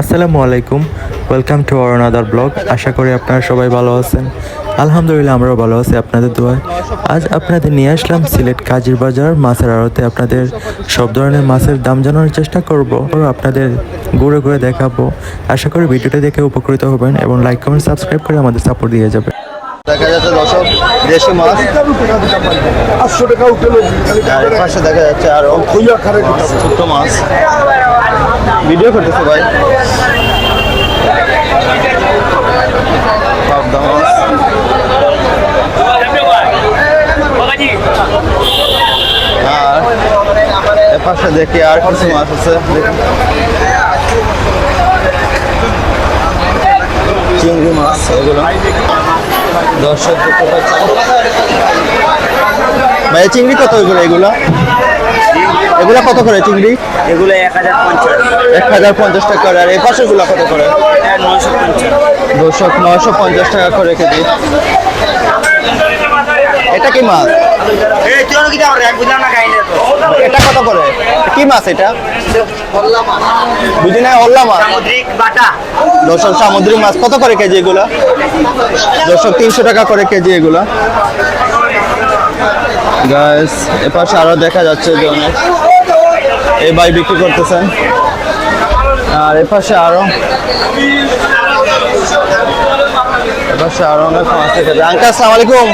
আসসালামু আলাইকুম। Welcome to our another blog আশা করি আপনারা সবাই ভালো আছেন। আলহামদুলিল্লাহ আমরাও ভালো আছি আপনাদের দোয়ায়। আজ আপনাদের নিয়ে আসলাম সিলেট কাজির বাজার মাছের আড়তে। আপনাদের সব ধরনের মাছের দাম জানানোর চেষ্টা করব ও আপনাদের ঘুরে ঘুরে দেখাবো। আশা করি ভিডিওটা দেখে উপকৃত হবেন এবং লাইক কমেন্ট সাবস্ক্রাইব করে আমাদের সাপোর্ট দিয়ে যাবে দেখা যাচ্ছে দর্শক দেশি মাছ। পাঁচশো টাকা আর এর পাশে দেখা যাচ্ছে আরও মাছ। ভিডিও করতেছে ভাই। আর পাশে দেখি আর কিছু মাছ আছে। চিংড়ি মাছ, এগুলো। দর্শক ভাই, চিংড়ি কত এগুলো এগুলো? এগুলা কত করে চিংড়ি? এগুলো এক হাজার পঞ্চাশ। এক হাজার পঞ্চাশ টাকা করে। আর এই পাশেগুলো কত করে? পঞ্চাশ। দর্শক নয়শো পঞ্চাশ টাকা করে কেজি। এটা কি মাছ? এটা কত করে? কি মাছ এটা? বুঝি না হল্লা মাছ। দর্শক সামুদ্রিক মাছ। কত করে কেজি এগুলো? দর্শক তিনশো টাকা করে কেজি এগুলো। গাছ এপাশে আরও দেখা যাচ্ছে যে অনেক এই বাই বিক্রি করতেছেন। আর এপাশে আরও। এপাশে আরও অনেক মাছ থেকে আঙ্কাল, আসসালামু আলাইকুম।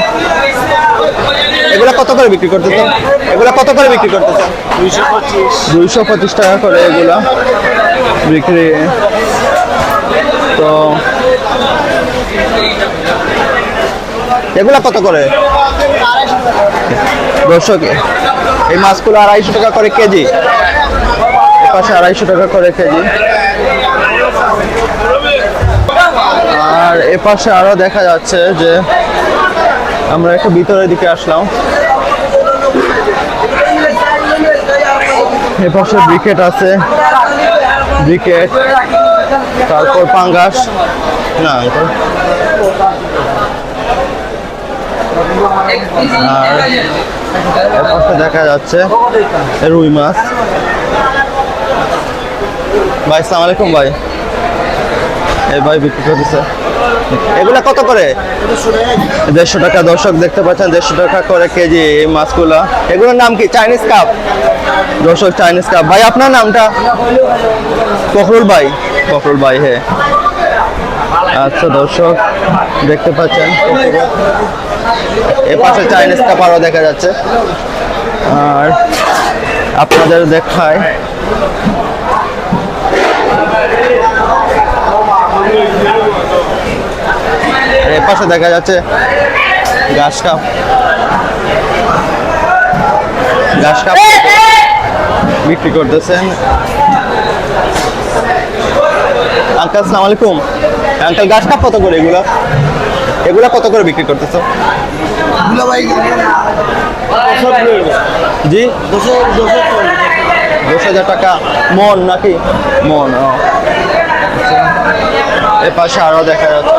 এগুলা কত করে বিক্রি করতেছেন? এগুলা কত করে বিক্রি করতেছেন? দুইশো পঁচিশ টাকা করে এগুলা বিক্রি। তো এগুলা কত করে? দর্শক, এই মাছগুলো আড়াইশো টাকা করে কেজি। পাশে আড়াইশো টাকা করে কেজি। আর এ পাশে আরও দেখা যাচ্ছে যে আমরা একটু ভিতরের দিকে আসলাম। এ পাশে ব্রিকেট আছে। ব্রিকেট, তারপর পাঙ্গাস। না, এটা আর দেখা যাচ্ছে রুই মাছ। ভাই সালাম আলাইকুম ভাই। এই ভাই, বিক্রি করতেছে এগুলা কত করে? দেড়শো টাকা, দর্শক দেখতে পাচ্ছেন, দেড়শো টাকা করে কেজি এই মাছগুলা। এগুলোর নাম কি? চাইনিজ কাপ দর্শক চাইনিজ কাপ ভাই, আপনার নামটা? ফখরুল ভাই। ফখরুল ভাই হ্যাঁ। আচ্ছা দর্শক, দেখতে পাচ্ছেন। এ পাশে চাইনিজ কাপ আরও দেখা যাচ্ছে। আর আপনাদের দেখায় আর এ পাশে দেখা যাচ্ছে ঘাস কাপ। ঘাস কাপ বিক্রি করতেছেন। আঙ্কাল সালাম আলাইকুম। আঙ্কাল ঘাস কাপ কত করে এগুলো? এগুলা কত করে বিক্রি করতেছো? জি? দুশো হাজার টাকা। মন নাকি? মন ও। এ পাশে আরও দেখা যাচ্ছে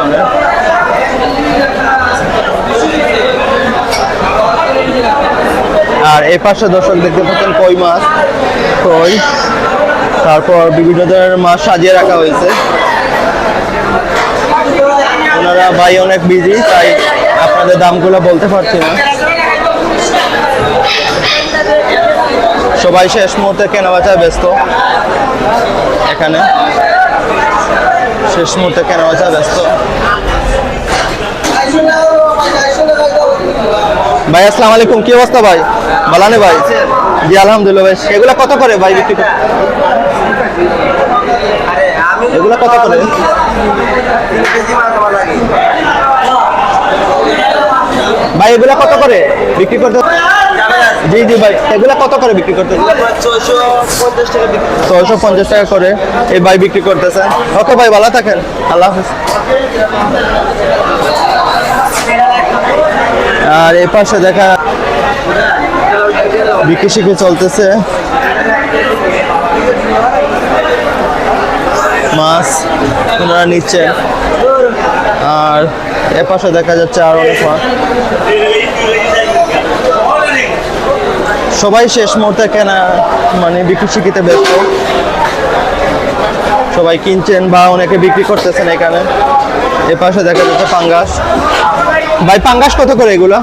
আর এ পাশে দর্শক দেখতে পাচ্ছেন কই মাছ, কই। তারপর বিভিন্ন ধরনের মাছ সাজিয়ে রাখা হয়েছে। ওনারা ভাই অনেক বিজি তাই আপনাদের দামগুলো বলতে পারছি না। সবাই শেষ মুহূর্তে কেনাবেচায় ব্যস্ত এখানে। শেষ মুহূর্তে কেনাবেচায় ব্যস্ত? ভাই, আসসালাম আলাইকুম। কি অবস্থা ভাই? বলানে ভাই? জি, আলহামদুলিল্লাহ ভাই। এগুলা কত করে ভাই বিক্রি করে এগুলা কত করে? ভাই, এগুলা কত করে? বিক্রি করতে জি জি ভাই, এগুলা কত করে বিক্রি করতে ছয়শো পঞ্চাশ টাকা করে। এই ভাই বিক্রি করতেছে। ওকে ভাই, ভালো থাকেন। আল্লাহ হাফিজ। আর এই পাশে দেখা বিক্রি শিখে চলতেছে। মাছ ওনারা নিচ্ছে আর এ পাশে দেখা যাচ্ছে আর অনেক মাছ। সবাই শেষ মুহূর্তে কেনা মানে বিক্রি শিখিতে ব্যস্ত। সবাই কিনছেন বা অনেকে বিক্রি করতেছেন এখানে। এ পাশে দেখা যাচ্ছে পাঙ্গাস। ভাই পাঙ্গাস কত করে এগুলা?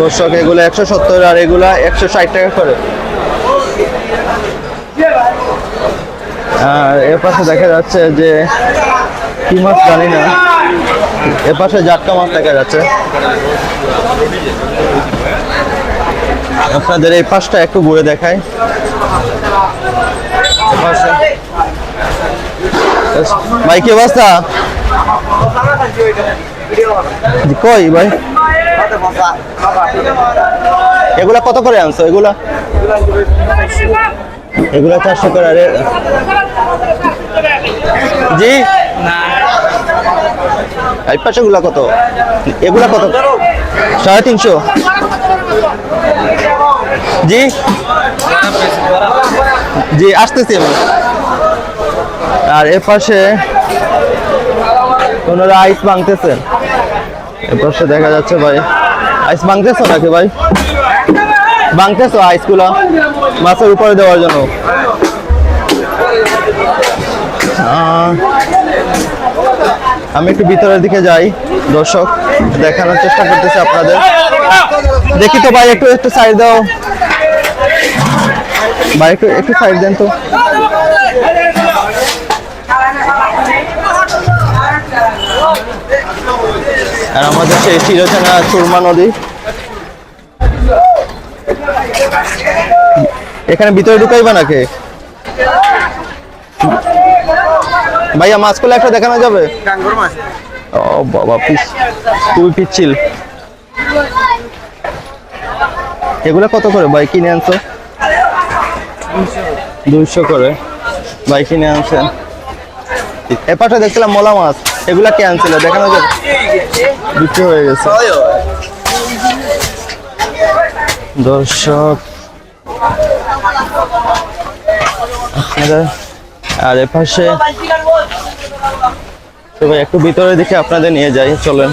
দর্শক এগুলো একশো সত্তর আর এগুলা একশো ষাট টাকা করে। আর এ পাশে দেখা যাচ্ছে যে কি মাছ জানি না। এ পাশে জাটকা মাছ দেখা যাচ্ছে। আপনাদের এই পাশটা একটু ঘুরে দেখায় ভাই, কি অবস্থা? কই ভাই? এগুলা কত করে আনছো? এগুলা? এগুলা চারশো করে জি? এই পাশে গুলা কত? এগুলা কত? সাড়ে তিনশো। জি? জি, আসতেছি আমি আর এ পাশে ওনারা আইস ভাঙতেছেন এ পাশে দেখা যাচ্ছে ভাই। আইস ভাঙতেছো নাকি ভাই? ভাঙতেছো আইসগুলো? মাছের উপরে দেওয়ার জন্য। আমি একটু ভিতরের দিকে যাই, দর্শক, দেখানোর চেষ্টা করতেছি আপনাদের। দেখি তো ভাই, একটু একটু সাইড দাও। ভাই, একটু একটু সাইড দেন তো। আর আমাদের সেই চিরচেনা সুরমা নদী। এখানে ভিতরে ঢুকাইবা নাকি? ভাইয়া মাছগুলো একটা দেখানো যাবে? ও বাবা পিস খুবই পিচ্ছিল। এগুলো কত করে? ভাই কিনে আনছো? দুইশো করে। ভাই কিনে আনছেন। এপাশে দেখছিলাম মোলা মাছ। এগুলা কে আনছিল? দেখানো যাবে? বিক্রি হয়ে গেছে। দর্শক আপনারা আর এপাশে তো ভাই একটু ভিতরে দেখে আপনাদের নিয়ে যাই চলেন।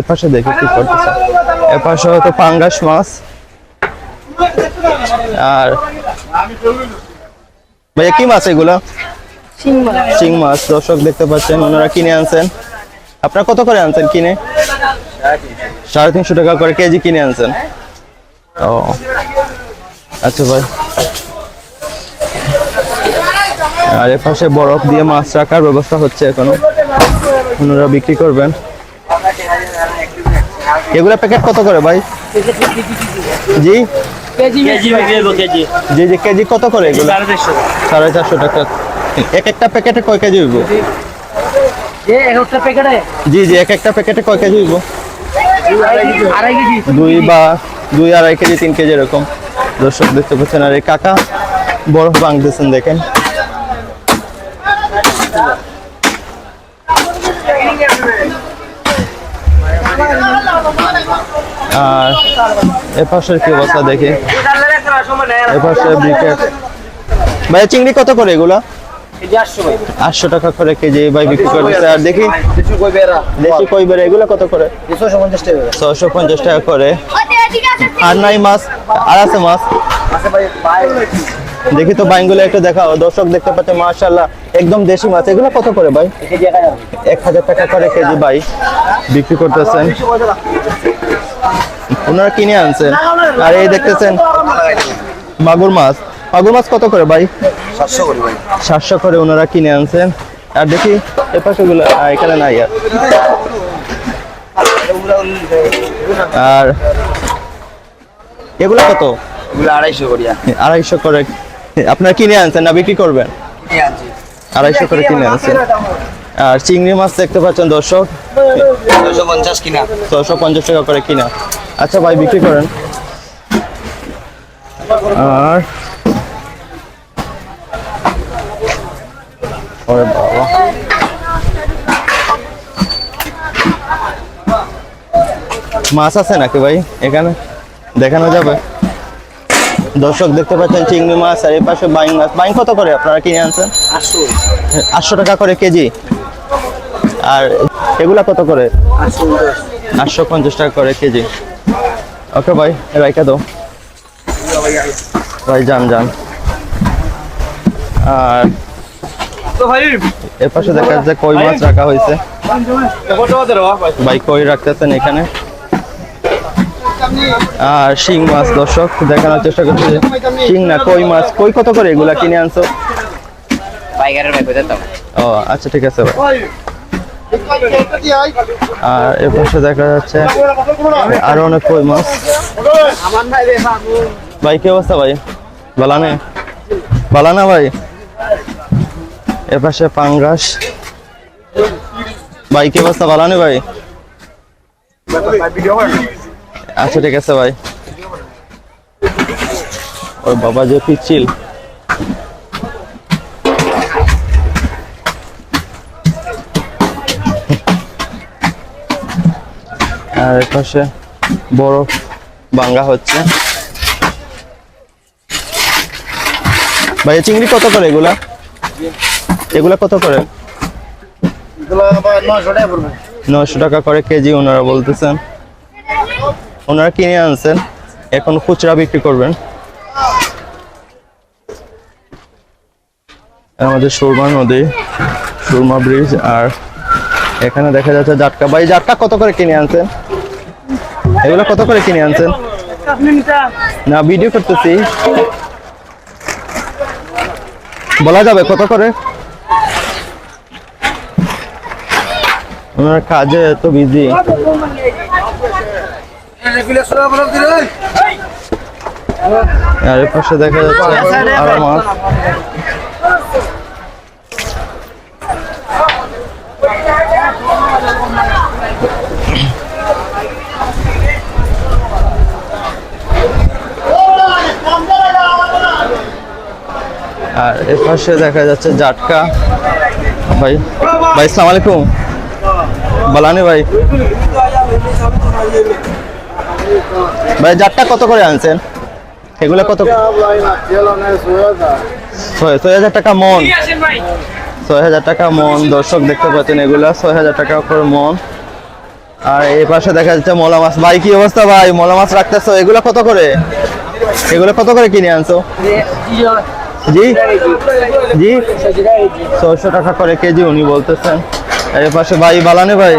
এপাশে দেখি কি করতেছে। এপাশে হয়তো পাঙ্গাস মাছ। আর ভাইয়া কি মাছ এগুলো? শিং মাছ। দর্শক দেখতে পাচ্ছেন ওনারা কিনে আনছেন। আপনারা কত করে আনছেন কিনে? সাড়ে তিনশো টাকা করে কেজি কিনে আনছেন। ও। আচ্ছা ভাই। আর এর পাশে বরফ দিয়ে মাছ রাখার ব্যবস্থা হচ্ছে এখনও। ওনারা বিক্রি করবেন। এগুলা প্যাকেট কত করে ভাই? জি? জি জি কেজি কত করে এগুলো? সাড়ে চারশো। টাকা। এক একটা প্যাকেটে কয় কেজি হইব? জি জি এক একটা প্যাকেটে কয় কেজি হইব? দুই বা দুই আড়াই কেজি, তিন কেজি এরকম। দর্শক দেখতে পাচ্ছেন, আর এই কাকা বরফ ভাঙতেছেন দেখেন। আর এ পাশের কি অবস্থা দেখি? এ পাশে ব্রিকেট ভাই চিংড়ি কত করে এগুলা? আটশো টাকা করে কেজি ভাই বিক্রি করতেছে আর দেখি দেশি কই বেড়ে? এগুলো কত করে? ছশো পঞ্চাশ টাকা করে। আর নাই মাছ? আর আছে মাছ? দেখি তো বাইনগুলো একটু দেখাও। দর্শক দেখতে পাচ্ছে মাশাল্লাহ একদম দেশি মাছ। এগুলো কত করে ভাই? এক হাজার টাকা করে কেজি ভাই বিক্রি করতেছেন। ওনারা কিনে আনছেন। আর এই দেখতেছেন মাগুর মাছ। মাগুর মাছ কত করে ভাই? সাতশো করে ভাই। সাতশো করে ওনারা কিনে আনছেন। আর দেখি এপাশে গুলো এখানে নাই আর। আর এগুলো কত? আড়াইশো করিয়া আড়াইশো করে। আপনারা কিনে আনছেন না বিক্রি করবেন? আড়াইশো করে কিনে আনছেন। আর চিংড়ি মাছ দেখতে পাচ্ছেন দর্শক। ছয়শো পঞ্চাশ কিনা। ছশো পঞ্চাশ টাকা করে কিনা। আচ্ছা ভাই বিক্রি করেন। আর ওরে বাবা। মাছ আছে নাকি ভাই? এখানে দেখানো যাবে? দর্শক দেখতে পাচ্ছেন চিংড়ি মাছ আর এই পাশে বাইং মাছ। বাইং কত করে আপনারা কিনে আনছেন? আটশো। টাকা করে কেজি। আর এগুলা কত করে? আটশো পঞ্চাশ। টাকা করে কেজি। ওকে ভাই রাইকা দাও। ভাই যান যান। আর এর পাশে দেখা যাচ্ছে কই মাছ রাখা হয়েছে। ভাই কই রাখতেছেন এখানে? আর শিং মাছ দর্শক দেখানোর চেষ্টা করছি শিং না কই মাছ কই কত করে এগুলা কিনে আনছো? পাইকারের ভাই কোথায় ও আচ্ছা ঠিক আছে ভাই। আর এর পাশে দেখা যাচ্ছে আরও অনেক কই মাছ। ভাই কি অবস্থা ভাই? বালানে বালানা ভাই? এর পাশে পাঙ্গাস। ভাই, কি অবস্থা? বালানে ভাই? আচ্ছা ঠিক আছে ভাই। ওর বাবা যে পিচ্ছিল। আর এপাশে পাশে বরফ ভাঙ্গা হচ্ছে। ভাই চিংড়ি কত করে এগুলা? এগুলা কত করে? নশো টাকা করে কেজি ওনারা বলতেছেন। ওনারা কিনে আনছেন এখন খুচরা বিক্রি করবেন। আমাদের সুরমা নদী সুরমা ব্রিজ আর এখানে দেখা যাচ্ছে জাটকা। ভাই জাটকা কত করে কিনে আনছেন? এগুলো কত করে কিনে আনছেন? না ভিডিও করতেছি। বলা যাবে কত করে? ওনার কাজে এত বিজি আর পাশে দেখা যাচ্ছে আরও মাছ। আর এর পাশে দেখা যাচ্ছে জাটকা। ভাই ভাই সালাম আলাইকুম বালানি ভাই। ভাই জাটকা কত করে আনছেন? এগুলো কত ছয় হাজার টাকা মন। ছয় হাজার টাকা মন। দর্শক দেখতে পাচ্ছেন এগুলা। ছয় হাজার টাকা করে মন। আর এই পাশে দেখা যাচ্ছে মলা মাছ। ভাই, কি অবস্থা ভাই? মলা মাছ রাখতেছো? এগুলো কত করে? এগুলো কত করে কিনে আনছো? জি? জি? ছয়শো টাকা করে কেজি উনি বলতেছেন। এর পাশে ভাই বালানে ভাই।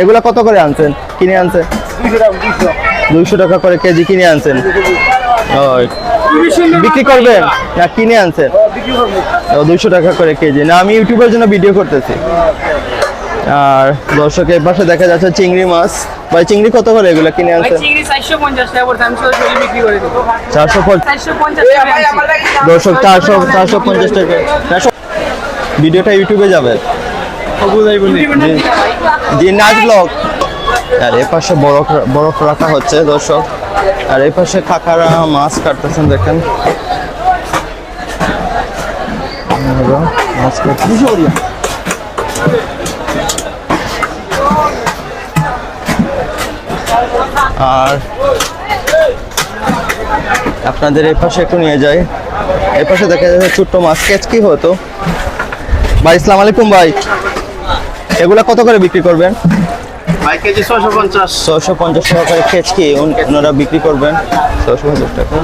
এগুলা কত করে আনছেন? কিনে আনছেন দুইশো টাকা করে কেজি কিনে আনছেন। বিক্রি করবেন? না কিনে আনছেন? দুইশো টাকা করে কেজি। না আমি ইউটিউবের জন্য ভিডিও করতেছি। আর দর্শকের পাশে দেখা যাচ্ছে চিংড়ি মাছ। ভাই চিংড়ি কত করে এগুলো কিনে আনছেন? চারশো পঞ্চাশ। দর্শক চারশো চারশো পঞ্চাশ টাকা। ভিডিওটা ইউটিউবে যাবে। জি। নাচ ব্লগ। আর এ পাশে বরফ বরফ রাখা হচ্ছে দর্শক। আর এই পাশে কাকারা মাছ কাটতেছেন দেখেন। মাছ। আর আপনাদের এই পাশে একটু নিয়ে যাই। এই পাশে দেখা যাচ্ছে ছোট্ট মাছ। কেচ কি হতো। ভাই ইসলাম আলাইকুম ভাই। এগুলা কত করে বিক্রি করবেন? ভাই কেজি ছয়শো পঞ্চাশ। ছয়শো পঞ্চাশ টাকা করে কেচকি ওনারা বিক্রি করবেন? ছয়শো পঞ্চাশ টাকা।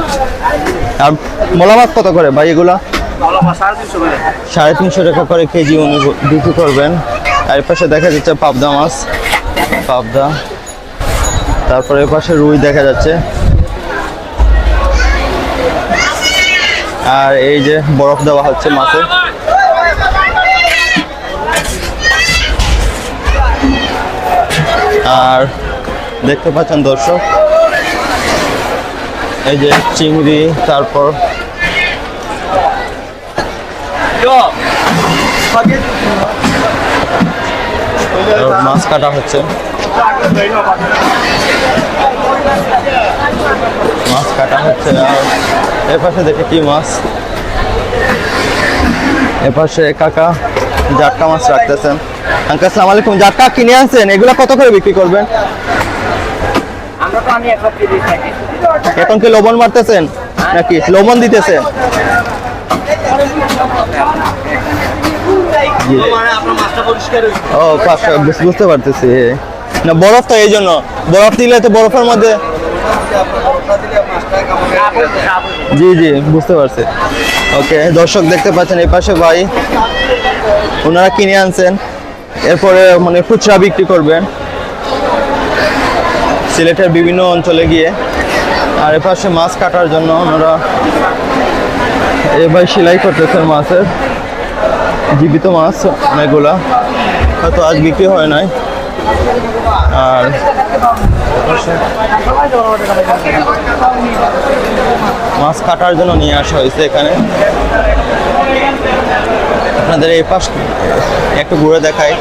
আর মোলা মাছ কত করে ভাই এগুলা? সাড়ে তিনশো টাকা করে কেজি উনি বিক্রি করবেন। আর পাশে দেখা যাচ্ছে পাবদা মাছ। পাবদা। তারপরে পাশে রুই দেখা যাচ্ছে। আর এই যে বরফ দেওয়া হচ্ছে মাছে। আর দেখতে পাচ্ছেন দর্শক, এই যে চিংড়ি, তারপর মাছ কাটা হচ্ছে। মাছ কাটা হচ্ছে আর এপাশে দেখে কি মাছ। এপাশে কাকা জাটকা মাছ রাখতেছেন। আঙ্কা আসসালামু আলাইকুম। জাটকা কিনে আনছেন, এগুলো কত করে বিক্রি করবেন? এখন কি লবণ মারতেছেন নাকি? লবণ দিতেছেন? ও পাঁচশো বুঝতে পারতেছি। না, বরফ তো এই জন্য। বরফ দিলে তো বরফের মধ্যে জি জি, বুঝতে পারছি। ওকে, দর্শক দেখতে পাচ্ছেন এই পাশে ভাই। ওনারা কিনে আনছেন। এরপরে মানে খুচরা বিক্রি করবেন সিলেটের বিভিন্ন অঞ্চলে গিয়ে। আর এ পাশে মাছ কাটার জন্য ওনারা এ ভাই সেলাই করতেছেন মাছের। জীবিত মাছ অনেকগুলা। হয়তো আজ বিক্রি হয় নাই। আর মাছ কাটার জন্য নিয়ে আসা হয়েছে এখানে। আপনাদের এই পাশ একটু ঘুরে দেখাই।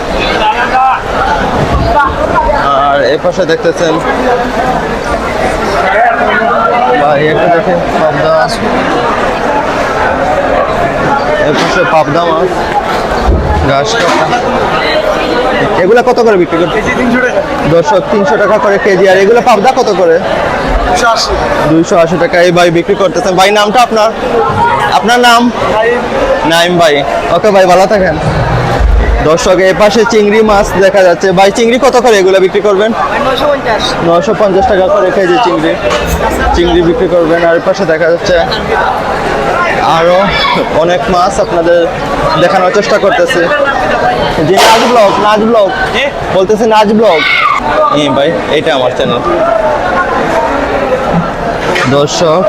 আর এই পাশে দেখতেছেন একটা দেখেন পাবদা পাশে পাবদা মাছ ঘাস এগুলা কত করে বিক্রি করতে? দর্শক তিনশো টাকা করে কেজি। আর এগুলো পাবদা কত করে? দুইশো আশি। টাকা এই ভাই বিক্রি করতেছেন। ভাই নামটা আপনার? আপনার নাম? নাইম ভাই। ওকে ভাই ভালো থাকেন। দর্শক এই পাশে চিংড়ি মাছ দেখা যাচ্ছে। ভাই চিংড়ি কত করে এগুলো বিক্রি করবেন? নশো পঞ্চাশ। টাকা করে কেজি চিংড়ি। চিংড়ি বিক্রি করবেন। আর পাশে দেখা যাচ্ছে আরও অনেক মাছ আপনাদের দেখানোর চেষ্টা করতেছে। যে নাচ ব্লগ নাচ ব্লগ। বলতেছে নাচ ব্লগ। ভাই এটা আমার চ্যানেল দর্শক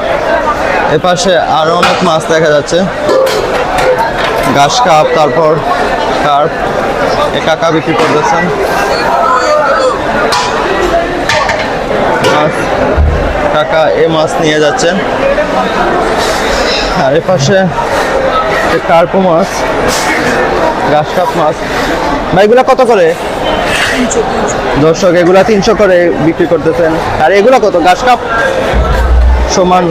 এ পাশে আরও অনেক মাছ দেখা যাচ্ছে। ঘাস কাপ তারপর কার্প এ কাকা বিক্রি করতেছেন। মাছ কাকা এ মাছ নিয়ে যাচ্ছেন। আর এ পাশে কার্পো মাছ ঘাস কাপ মাছ। ভাই এগুলা কত করে? দর্শক এগুলা তিনশো করে বিক্রি করতেছেন। আর এগুলা কত? ঘাস কাপ? সমান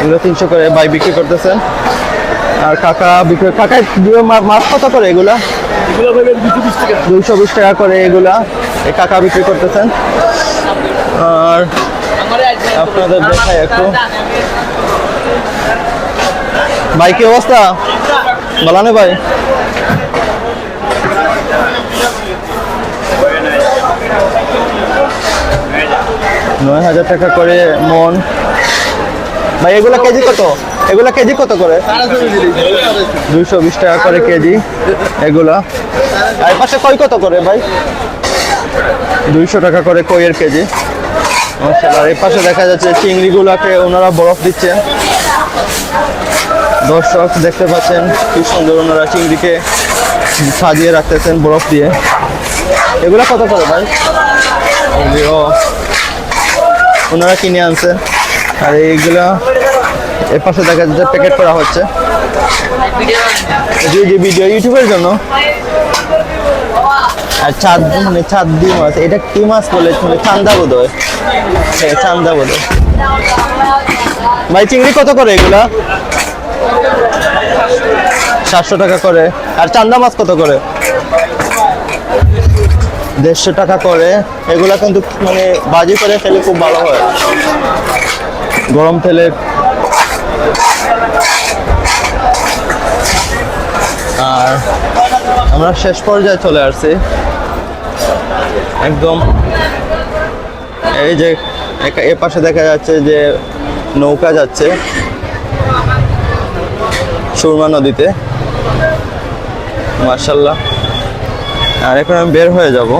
এগুলো তিনশো করে ভাই বিক্রি করতেছেন আর কাকা বিক্রি কাকা মাছ কত করে এগুলা? দুইশো বিশ টাকা। করে এগুলা। এই কাকা বিক্রি করতেছেন। আর আপনাদের দেখাই একটু। ভাই কি অবস্থা? বলানে ভাই? নয় হাজার টাকা করে মন। ভাই, এগুলা কেজি কত? এগুলা কেজি কত করে? দুইশো বিশ টাকা করে কেজি, এগুলা। আর এর পাশে কই কত করে ভাই? দুইশো টাকা করে কইয়ের কেজি। আর এই পাশে দেখা যাচ্ছে চিংড়িগুলাকে ওনারা বরফ দিচ্ছে। দর্শক, দেখতে পাচ্ছেন কি সুন্দর ওনারা চিংড়িকে সাজিয়ে রাখতেছেন বরফ দিয়ে। এগুলা কত করে ভাই? ও ওনারা কিনে আনছে আর এইগুলা এর পাশে দেখা যাচ্ছে প্যাকেট করা হচ্ছে। জি জি ভিডিও ইউটিউবের জন্য। আর চাঁদ মানে চাঁদ দি মাছ এটা কি মাছ বলে? মানে চান্দা বোধ হয়। হ্যাঁ, চান্দা বোধ ভাই চিংড়ি কত করে এগুলা? সাতশো টাকা করে। আর চান্দা মাছ কত করে? দেড়শো টাকা করে। এগুলা কিন্তু মানে বাজি করে খেলে খুব ভালো হয়। গরম তেলে আর আমরা শেষ পর্যায়ে চলে আসছি। একদম এই যে এ পাশে দেখা যাচ্ছে যে নৌকা যাচ্ছে সুরমা নদীতে। মার্শাল্লাহ আর এখন আমি বের হয়ে যাব।